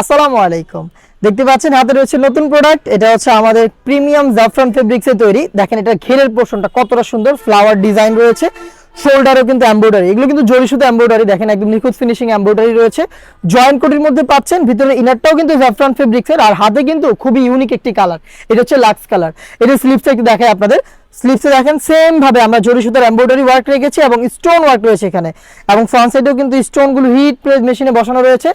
আসসালামু আলাইকুম। দেখতে পাচ্ছেন, হাতে রয়েছে নতুন প্রোডাক্ট এটা হচ্ছে আমাদের প্রিমিয়াম জাফরান ফেব্রিক্সে তৈরি। দেখেন এটা ঘেরের পোর্শনটা কতটা সুন্দর। ফ্লাওয়ার ডিজাইন রয়েছে। শোল্ডারও কিন্তু এমব্রয়ডারি এগুলো কিন্তু জরি সুতো এমব্রয়ডারি দেখেন, একদম নিখুঁত ফিনিশিং এমব্রয়ডারি রয়েছে। জয়েন্ট কোটির মধ্যে পাচ্ছেন, ভিতরে ইনারটাও কিন্তু জাফরান ফেব্রিক্সের আর হাতে কিন্তু খুবই ইউনিক একটি কালার এটা হচ্ছে লাক্স কালার এটা স্লিপসটা একটু দেখায় আপনাদের। স্লিপসে দেখেন সেম ভাবে আমরা জরি সুতার এমব্রয়ডারি ওয়ার্ক রেখেছি এবং স্টোন ওয়ার্ক রয়েছে এখানে। এবং ফ্রন্ট সাইডেও কিন্তু স্টোনগুলো হিট প্রেস মেশিনে বসানো রয়েছে।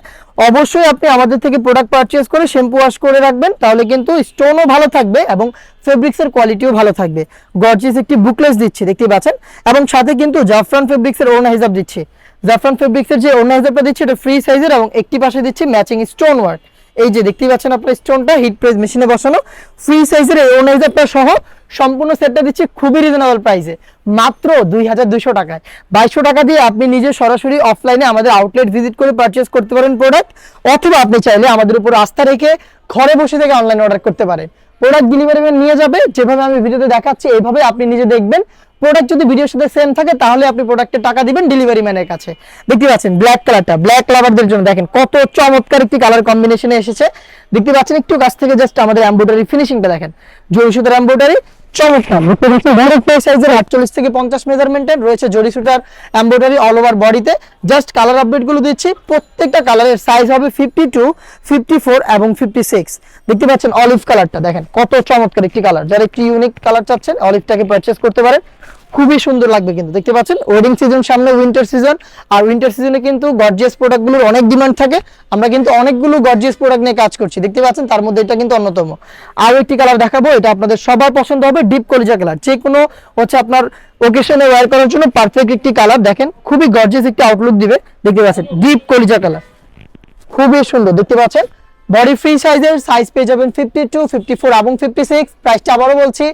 অবশ্যই আপনি আমাদের থেকে প্রোডাক্ট পারচেজ করে শ্যাম্পু ওয়াশ করে রাখবেন, তাহলে কিন্তু স্টোনও ভালো থাকবে এবং ফেব্রিক্সের কোয়ালিটিও ভালো থাকবে। গর্জিয়াস একটি বুকলেস দিচ্ছি, দেখতে পাচ্ছেন? এবং সাথে কিন্তু জাফরান ফেব্রিক্সের ওড়না হিসাব দিচ্ছি। জাফরান ফেব্রিক্সের যে ওড়না হিসাবটা দিচ্ছি, এটা ফ্রি সাইজের এবং একটি পাশে দিচ্ছি ম্যাচিং স্টোন ওয়ার্ক এই যে দেখতে পাচ্ছেন আপনার স্টোনটা হিট প্রেস মেশিনে বসানো। ফ্রি সাইজের এই হিসাবটা সহ সম্পূর্ণ সেটটা দিচ্ছি খুবই রিজনেবল প্রাইসে মাত্র দুই হাজার দুশো টাকায়। বাইশশো টাকা দিয়ে আপনি নিজে সরাসরি অফলাইনে আমাদের আউটলেট ভিজিট করে পারচেস করতে পারেন প্রোডাক্ট অথবা আপনি চাইলে আমাদের উপর আস্থা রেখে ঘরে বসে থেকে অনলাইন অর্ডার করতে পারেন। প্রোডাক্ট ডেলিভারি নিয়ে যাবে, যেভাবে আমি ভিডিওতে দেখাচ্ছি, এইভাবে আপনি নিজে দেখবেন। প্রোডাক্ট যদি ভিডিওর সাথে সেম থাকে, তাহলে আপনি প্রোডাক্টে টাকা দিবেন ডেলিভারি ম্যানের কাছে। দেখতে পাচ্ছেন ব্ল্যাক কালারটা ব্ল্যাক লাভারদের জন্য দেখেন কত চমৎকার একটি কালার কম্বিনেশনে এসেছে। দেখতে পাচ্ছেন একটু কাছ থেকে জাস্ট আমাদের এমব্রয়ডারি ফিনিশিংটা দেখেন। সুতার এমব্রয়ডারি চমৎকার। আটচল্লিশ থেকে পঞ্চাশ মেজারমেন্টের রয়েছে অল ওভার বডিতে জাস্ট কালার দিচ্ছি, প্রত্যেকটা কালারের সাইজ হবে ফিফটি টু ফিফটি ফোর এবং ফিফটি সিক্স দেখতে পাচ্ছেন অলিভ কালারটা দেখেন কত চমৎকার একটি কালার যারা একটি ইউনিক কালার চাচ্ছেন অলিভটাকে পারচেস করতে পারেন। খুবই সুন্দর লাগবে কিন্তু। দেখতে পাচ্ছেন ওয়েডিং সিজন সামনে উইন্টার সিজন আর উইন্টার সিজনে কিন্তু গর্জিয়াস প্রোডাক্টগুলোর অনেক ডিমান্ড থাকে। আমরা কিন্তু অনেকগুলো গর্জিয়াস প্রোডাক্ট নিয়ে কাজ করছি। দেখতে পাচ্ছেন, তার মধ্যে এটা কিন্তু অন্যতম। আরও একটি কালার দেখাবো, এটা আপনাদের সবার পছন্দ হবে ডিপ কলিজা কালার যে কোনো হচ্ছে আপনার ওকেশনে ওয়্যার করার জন্য পারফেক্ট একটি কালার দেখেন, খুবই গর্জিয়াস একটি আউটলুক দিবে। দেখতে পাচ্ছেন ডিপ কলিজা কালার খুবই সুন্দর, দেখতে পাচ্ছেন? বডি ফ্রি সাইজের সাইজ পেয়ে যাবেন ফিফটি টু ফিফটি ফোর এবং ফিফটি সিক্স প্রাইসটা আবারও বলছি,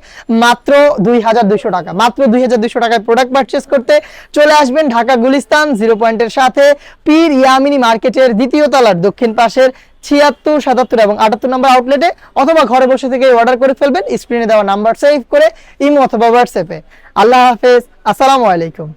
মাত্র দুই হাজার দুশো টাকা। মাত্র দুই হাজার দুশো টাকায় প্রোডাক্ট পারচেস করতে চলে আসবেন ঢাকা গুলিস্তান জিরো পয়েন্টের সাথে। পীর ইয়ামিনী মার্কেটের দ্বিতীয় তলার দক্ষিণ পাশের ছিয়াত্তর, সাতাত্তর এবং আটাত্তর নম্বর আউটলেটে অথবা ঘরে বসে থেকে অর্ডার করে ফেলবেন। স্ক্রিনে দেওয়া নাম্বার সেভ করে, ইমো অথবা হোয়াটসঅ্যাপে আল্লাহ হাফেজ, আসসালামু আলাইকুম।